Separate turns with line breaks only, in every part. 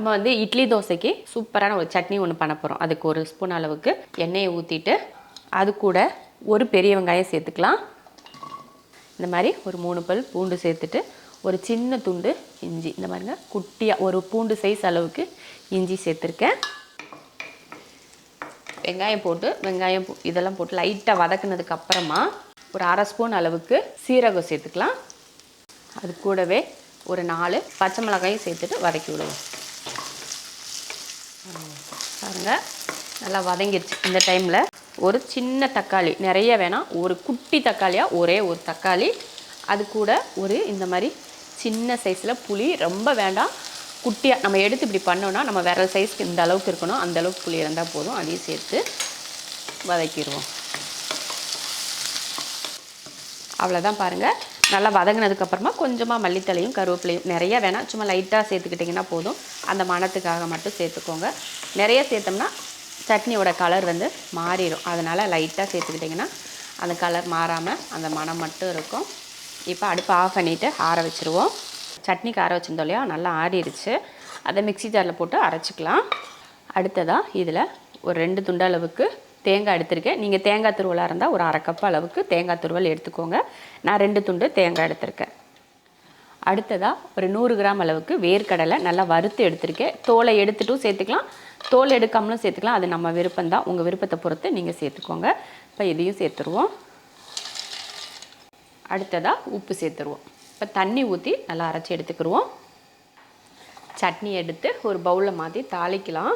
நம்ம வந்து இட்லி தோசைக்கு சூப்பரான ஒரு சட்னி ஒன்று பண்ண போகிறோம் அதுக்கு ஒரு ஸ்பூன் அளவுக்கு எண்ணெயை ஊற்றிட்டு அது கூட ஒரு பெரிய வெங்காயம் சேர்த்துக்கலாம். இந்த மாதிரி ஒரு மூணு பல் பூண்டு சேர்த்துட்டு ஒரு சின்ன துண்டு இஞ்சி. இந்த மாதிரிங்க குட்டியாக ஒரு பூண்டு சைஸ் அளவுக்கு இஞ்சி சேர்த்துருக்கேன். வெங்காயம் போட்டு வெங்காயம் இதெல்லாம் போட்டு லைட்டாக வதக்குனதுக்கு அப்புறமா ஒரு அரை ஸ்பூன் அளவுக்கு சீரகம் சேர்த்துக்கலாம். அது கூடவே ஒரு நாலு பச்சை மிளகாயும் சேர்த்துட்டு வதக்கி விடுவோம். பாருங்க. நல்லா வதங்கிடுச்சு இந்த டைமில் ஒரு சின்ன தக்காளி நிறைய வேணாம். ஒரு குட்டி தக்காளியாக ஒரே ஒரு தக்காளி. அது கூட ஒரு இந்த மாதிரி சின்ன சைஸில் புளி ரொம்ப வேண்டாம். குட்டியாக நம்ம எடுத்து இப்படி பண்ணோன்னா நம்ம விரல் சைஸ்க்கு இந்த அளவுக்கு இருக்கணும். அந்த அளவுக்கு புளி இருந்தால் போதும். அதையும் சேர்த்து வதக்கிடுவோம். அவ்வளோதான் பாருங்கள் நல்லா வதங்கினதுக்கப்புறமா கொஞ்சமாக மல்லித்தலையும் கருவேப்பிலையும் நிறைய வேணாம். சும்மா லைட்டாக சேர்த்துக்கிட்டிங்கன்னா போதும். அந்த மணத்துக்காக மட்டும் சேர்த்துக்கோங்க. நிறைய சேர்த்தோம்னா சட்னியோட கலர் வந்து மாறிடும். அதனால் லைட்டாக சேர்த்துக்கிட்டிங்கன்னா அந்த கலர் மாறாமல் அந்த மணம் மட்டும் இருக்கும். இப்போ அடுப்பு ஆஃப் பண்ணிவிட்டு ஆற வச்சுருவோம். சட்னிக்கு ஆற வச்சிருந்தோம் இல்லையா? நல்லா ஆறிடுச்சு. அதை மிக்ஸி ஜாரில் போட்டு அரைச்சிக்கலாம். அடுத்ததாக இதில் ஒரு ரெண்டு துண்டு அளவுக்கு தேங்காய் எடுத்திருக்கேன். நீங்கள் தேங்காய் துருவலாக இருந்தால் ஒரு அரை கப் அளவுக்கு தேங்காய் துருவல் எடுத்துக்கோங்க. நான் ரெண்டு துண்டு தேங்காய் எடுத்திருக்கேன். அடுத்ததாக ஒரு நூறு கிராம் அளவுக்கு வேர்க்கடலை நல்லா வறுத்து எடுத்திருக்கேன். தோலை எடுத்துட்டும் சேர்த்துக்கலாம். தோல் எடுக்காமலும் சேர்த்துக்கலாம். அது நம்ம விருப்பம்தான். உங்கள் விருப்பத்தை பொறுத்து நீங்கள் சேர்த்துக்கோங்க. இப்போ இதையும் சேர்த்துருவோம். அடுத்ததாக உப்பு சேர்த்துருவோம். இப்போ தண்ணி ஊற்றி நல்லா அரைச்சி எடுத்துக்கிடுவோம் சட்னி எடுத்து ஒரு பவுலில் மாற்றி தாளிக்கலாம்.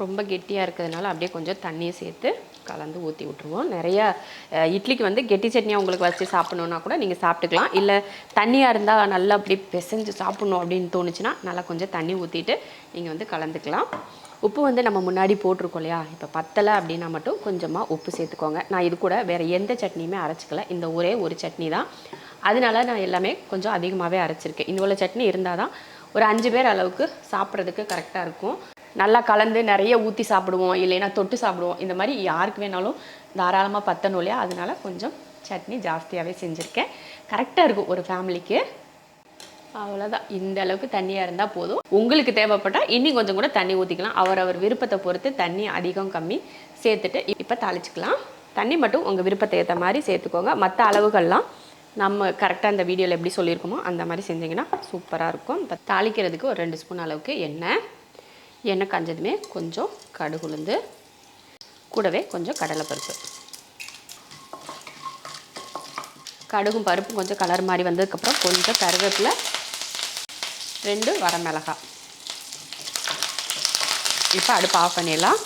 ரொம்ப கெட்டியாக இருக்கிறதுனால அப்படியே கொஞ்சம் தண்ணியை சேர்த்து கலந்து ஊற்றி விட்ருவோம் நிறையா இட்லிக்கு வந்து கெட்டி சட்னியாக உங்களுக்கு வச்சு சாப்பிட்ணுன்னா கூட நீங்கள் சாப்பிட்டுக்கலாம். இல்லை தண்ணியாக இருந்தால் நல்லா அப்படி பிசைஞ்சு சாப்பிட்ணும் அப்படின்னு தோணுச்சுன்னா நல்லா கொஞ்சம் தண்ணி ஊற்றிட்டு நீங்கள் வந்து கலந்துக்கலாம். உப்பு வந்து நம்ம முன்னாடி போட்டிருக்கோம் இல்லையா? இப்போ பத்தலை அப்படின்னா மட்டும் கொஞ்சமாக உப்பு சேர்த்துக்கோங்க. நான் இது கூட வேறு எந்த சட்னியுமே அரைச்சிக்கல. இந்த ஒரே ஒரு சட்னி தான். அதனால நான் எல்லாமே கொஞ்சம் அதிகமாகவே அரைச்சிருக்கேன். இவ்வளோ சட்னி இருந்தால் தான் ஒரு அஞ்சு பேர் அளவுக்கு சாப்பிட்றதுக்கு கரெக்டாக இருக்கும். நல்லா கலந்து நிறைய ஊற்றி சாப்பிடுவோம் இல்லைன்னா தொட்டு சாப்பிடுவோம். இந்த மாதிரி யாருக்கு வேணாலும் தாராளமாக பத்தணும் இல்லையா? அதனால கொஞ்சம் சட்னி ஜாஸ்தியாகவே செஞ்சுருக்கேன். கரெக்டாக இருக்கும் ஒரு ஃபேமிலிக்கு அவ்வளோதான் இந்த அளவுக்கு தண்ணியாக இருந்தால் போதும். உங்களுக்கு தேவைப்பட்டால் இன்னும் கொஞ்சம் கூட தண்ணி ஊற்றிக்கலாம் அவரவர் விருப்பத்தை பொறுத்து தண்ணி அதிகம் கம்மி சேர்த்துட்டு இப்போ தாளிச்சிக்கலாம். தண்ணி மட்டும் உங்கள் விருப்பத்தை ஏற்ற மாதிரி சேர்த்துக்கோங்க. மற்ற அளவுகள்லாம் நம்ம கரெக்டாக இந்த வீடியோவில் எப்படி சொல்லியிருக்கோமோ அந்த மாதிரி செஞ்சிங்கன்னா சூப்பராக இருக்கும். இப்போ தாளிக்கிறதுக்கு ஒரு ரெண்டு ஸ்பூன் அளவுக்கு எண்ணெய். எண்ணெய் காஞ்சதுமே கொஞ்சம் கடுகு உளுந்து கூடவே கொஞ்சம் கடலைப்பருப்பு. கடுகும் பருப்பும் கொஞ்சம் கலர் மாதிரி வந்ததுக்கப்புறம் கொஞ்சம் கருவேப்பிலை ரெண்டு வரமிளகாய் இப்போ அடுப்பு ஆஃப் பண்ணிடலாம்.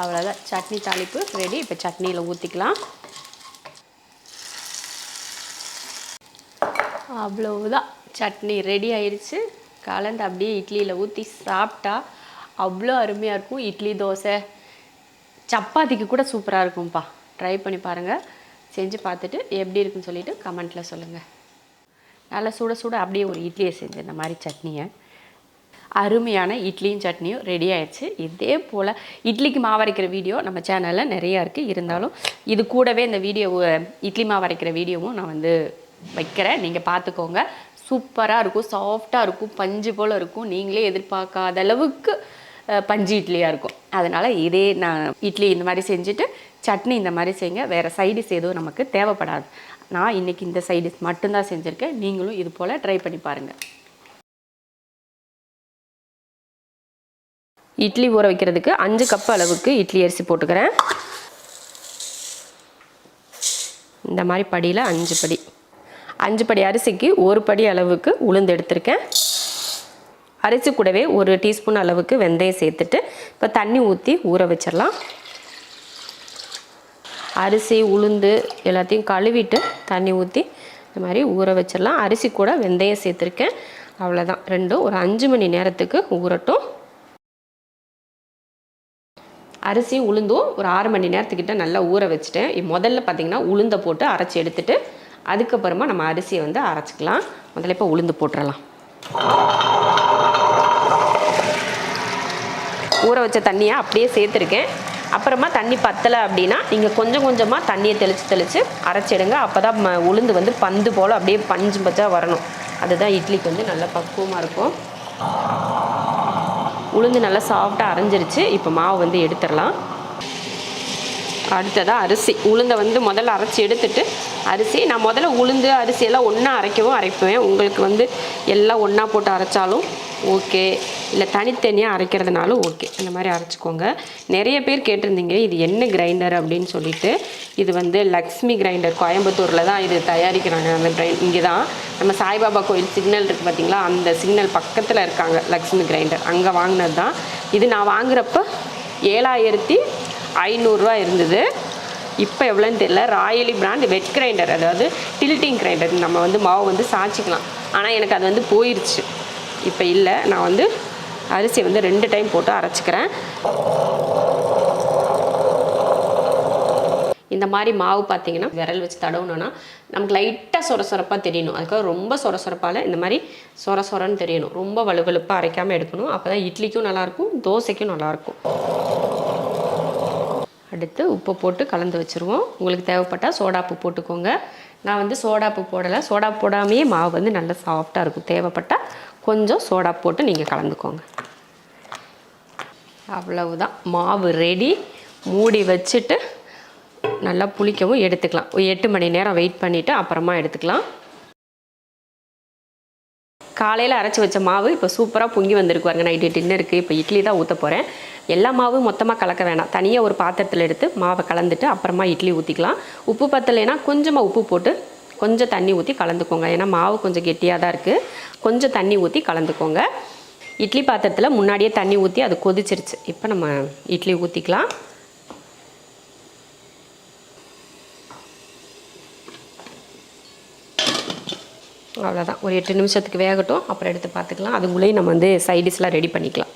அவ்வளோதான் சட்னி தாளிப்பு ரெடி இப்போ சட்னியில் ஊற்றிக்கலாம் அவ்வளவுதான். சட்னி ரெடி ஆயிடுச்சு கலந்து அப்படியே இட்லியில் ஊற்றி சாப்பிட்டா அவ்வளோ அருமையாக இருக்கும். இட்லி தோசை சப்பாத்திக்கு கூட சூப்பராக இருக்கும்ப்பா ட்ரை பண்ணி பாருங்கள் செஞ்சு பார்த்துட்டு எப்படி இருக்குன்னு சொல்லிவிட்டு கமெண்ட்டில் சொல்லுங்கள் நல்லா சுட சுட அப்படியே ஒரு இட்லியை செஞ்சு இந்த மாதிரி சட்னியை. அருமையான இட்லியும் சட்னியும் ரெடி ஆயிடுச்சு. இதே போல் இட்லிக்கு மாவு அரைக்கிற வீடியோ நம்ம சேனலில் நிறையா இருக்குது இருந்தாலும் இது கூடவே இந்த வீடியோ இட்லி மாவு அரைக்கிற வீடியோவும் நான் வந்து வைக்கிறேன். நீங்கள் பார்த்துக்கோங்க. சூப்பராக இருக்கும் சாஃப்டாக இருக்கும் பஞ்சு போல் இருக்கும். நீங்களே எதிர்பார்க்காத அளவுக்கு பஞ்சு இட்லியாக இருக்கும். அதனால் இதே நான் இட்லி இந்த மாதிரி செஞ்சுட்டு சட்னி இந்த மாதிரி செய்யுங்க. வேறு சைடிஸ் எதுவும் நமக்கு தேவைப்படாது. நான் இன்றைக்கி இந்த சைடிஸ் மட்டும்தான் செஞ்சுருக்கேன். நீங்களும் இது போல் ட்ரை பண்ணி பாருங்கள் இட்லி ஊற வைக்கிறதுக்கு அஞ்சு கப் அளவுக்கு இட்லி அரிசி போட்டுக்கிறேன். இந்த மாதிரி படியில் அஞ்சு படி. அஞ்சு படி அரிசிக்கு ஒரு படி அளவுக்கு உளுந்து எடுத்திருக்கேன். அரிசி கூடவே ஒரு டீஸ்பூன் அளவுக்கு வெந்தயம் சேர்த்துட்டு இப்போ தண்ணி ஊற்றி ஊற வச்சிடலாம். அரிசி உளுந்து எல்லாத்தையும் கழுவிட்டு தண்ணி ஊற்றி இந்த மாதிரி ஊற வச்சிடலாம். அரிசி கூட வெந்தயம் சேர்த்துருக்கேன். அவ்வளோதான் ரெண்டும் ஒரு அஞ்சு மணி நேரத்துக்கு ஊறட்டும். அரிசி உளுந்தும் ஒரு ஆறு மணி நேரத்துக்கிட்ட நல்லா ஊற வச்சுட்டேன். முதல்ல பார்த்தீங்கன்னா உளுந்தை போட்டு அரைச்சி எடுத்துகிட்டு அதுக்கப்புறமா நம்ம அரிசியை வந்து அரைச்சிக்கலாம். முதல்ல இப்போ உளுந்து போட்டுறலாம். ஊற வச்ச தண்ணியை அப்படியே சேர்த்துருக்கேன். அப்புறமா தண்ணி பத்தலை அப்படின்னா நீங்கள் கொஞ்சம் கொஞ்சமாக தண்ணியை தெளித்து தெளித்து அரைச்சிடுங்க. அப்போ தான் உளுந்து வந்து பந்து போல் அப்படியே பஞ்சு பஞ்சாக வரணும். அதுதான் இட்லிக்கு வந்து நல்லா பக்குவமாக இருக்கும். உளுந்து நல்லா சாஃப்டாக அரைஞ்சிருச்சு. இப்போ மாவு வந்து எடுத்துடலாம். அடுத்ததாக அரிசி. உளுந்தை வந்து முதல்ல அரைச்சி எடுத்துட்டு அரிசி நான் முதல்ல உளுந்து அரிசி எல்லாம் ஒன்றா அரைக்கவும் அரைப்பேன். உங்களுக்கு வந்து எல்லாம் ஒன்றா போட்டு அரைச்சாலும் ஓகே. இல்லை தனித்தனியாக அரைக்கிறதுனாலும் ஓகே. அந்த மாதிரி அரைச்சிக்கோங்க. நிறைய பேர் கேட்டிருந்தீங்க இது என்ன கிரைண்டர் அப்படின்னு சொல்லிட்டு. இது வந்து லக்ஷ்மி கிரைண்டர் கோயம்புத்தூரில் தான் இது தயாரிக்கிறாங்க. அந்த கிரைண்ட் இங்கே தான் நம்ம சாய்பாபா கோயில் சிக்னல் இருக்குது பார்த்தீங்களா அந்த சிக்னல் பக்கத்தில் இருக்காங்க லக்ஷ்மி கிரைண்டர் அங்கே வாங்கினது தான் இது நான் வாங்குறப்ப ஏழாயிரத்தி ஐநூறுரூவா இருந்தது. இப்போ எவ்வளோன்னு தெரியல. ராயலி பிராண்ட் வெட் கிரைண்டர் அதாவது டில்ட்டிங் கிரைண்டர் நம்ம வந்து மாவு வந்து சாய்ச்சிக்கலாம். ஆனால் எனக்கு அது வந்து போயிடுச்சு இப்போ இல்லை. நான் வந்து அரிசி வந்து ரெண்டு டைம் போட்டு அரைச்சிக்கிறேன். இந்த மாதிரி மாவு பார்த்தீங்கன்னா விரல் வச்சு தடவுனோன்னா நமக்கு லைட்டாக சொர சொரப்பாக தெரியணும். அதுக்காக ரொம்ப சொர சொரப்பால் இந்த மாதிரி சொர சொரன்னு தெரியணும். ரொம்ப வலுவலுப்பாக அரைக்காமல் எடுக்கணும். அப்போ தான் இட்லிக்கும் நல்லாயிருக்கும் தோசைக்கும் நல்லாயிருக்கும் அடுத்து உப்பு போட்டு கலந்து வச்சுருவோம். உங்களுக்கு தேவைப்பட்டால் சோடாப்பு போட்டுக்கோங்க. நான் வந்து சோடாப்பு போடலை. சோடா போடாமையே மாவு வந்து நல்லா சாஃப்டாக இருக்கும். தேவைப்பட்டால் கொஞ்சம் சோடா போட்டு நீங்கள் கலந்துக்கோங்க. அவ்வளவுதான். மாவு ரெடி மூடி வச்சுட்டு நல்லா புளிக்கவும் எடுத்துக்கலாம். ஒரு எட்டு மணி நேரம் வெயிட் பண்ணிவிட்டு அப்புறமா எடுத்துக்கலாம். காலையில் அரைச்சி வச்ச மாவு இப்போ சூப்பராக பொங்கி வந்திருக்கு பாருங்க. நைட்டு டின்னருக்கு இப்போ இட்லி தான் ஊற்ற போகிறேன் எல்லா மாவும் மொத்தமாக கலக்க வேணாம். தனியாக ஒரு பாத்திரத்தில் எடுத்து மாவை கலந்துட்டு அப்புறமா இட்லி ஊற்றிக்கலாம் உப்பு பத்தலைன்னா கொஞ்சமாக உப்பு போட்டு கொஞ்சம் தண்ணி ஊற்றி கலந்துக்கோங்க. ஏன்னா மாவு கொஞ்சம் கெட்டியாக தான் இருக்குது கொஞ்சம் தண்ணி ஊற்றி கலந்துக்கோங்க. இட்லி பாத்திரத்தில் முன்னாடியே தண்ணி ஊற்றி அது கொதிச்சிருச்சு. இப்போ நம்ம இட்லி ஊற்றிக்கலாம் அவ்வளோதான் ஒரு எட்டு நிமிஷத்துக்கு வேகட்டும். அப்புறம் எடுத்து பார்த்துக்கலாம் அதுக்குள்ளேயும் நம்ம வந்து சைடிஷ்லாம் ரெடி பண்ணிக்கலாம்.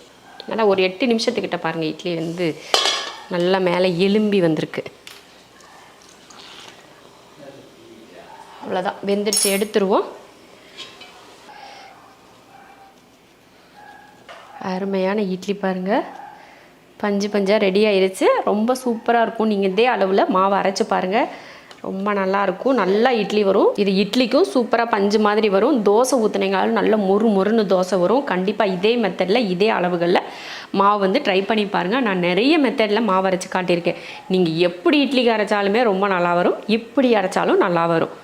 நல்லா ஒரு எட்டு நிமிஷத்துக்கிட்ட பாருங்கள் இட்லி வந்து நல்லா மேலே எலும்பி வந்திருக்கு. அவ்வளோதான் வெந்துடுச்சு எடுத்துருவோம். அருமையான இட்லி பாருங்கள் பஞ்சு பஞ்சாக ரெடி ஆயிருச்சு. ரொம்ப சூப்பராக இருக்கும். நீங்கள் இதே அளவில் மாவை அரைச்சி பாருங்கள் ரொம்ப நல்லாயிருக்கும். நல்லா இட்லி வரும். இது இட்லிக்கும் சூப்பராக பஞ்சு மாதிரி வரும். தோசை ஊற்றுனீங்களாலும் நல்ல மொறு மொறுன்னு தோசை வரும். கண்டிப்பாக இதே மெத்தடில் இதே அளவுகளில் மாவு வந்து ட்ரை பண்ணி பாருங்கள் நான் நிறைய மெத்தடில் மாவு அரைச்சி காட்டியிருக்கேன். நீங்கள் எப்படி இட்லிக்கு அரைச்சாலுமே ரொம்ப நல்லா வரும். இப்படி அரைச்சாலும் நல்லா வரும்.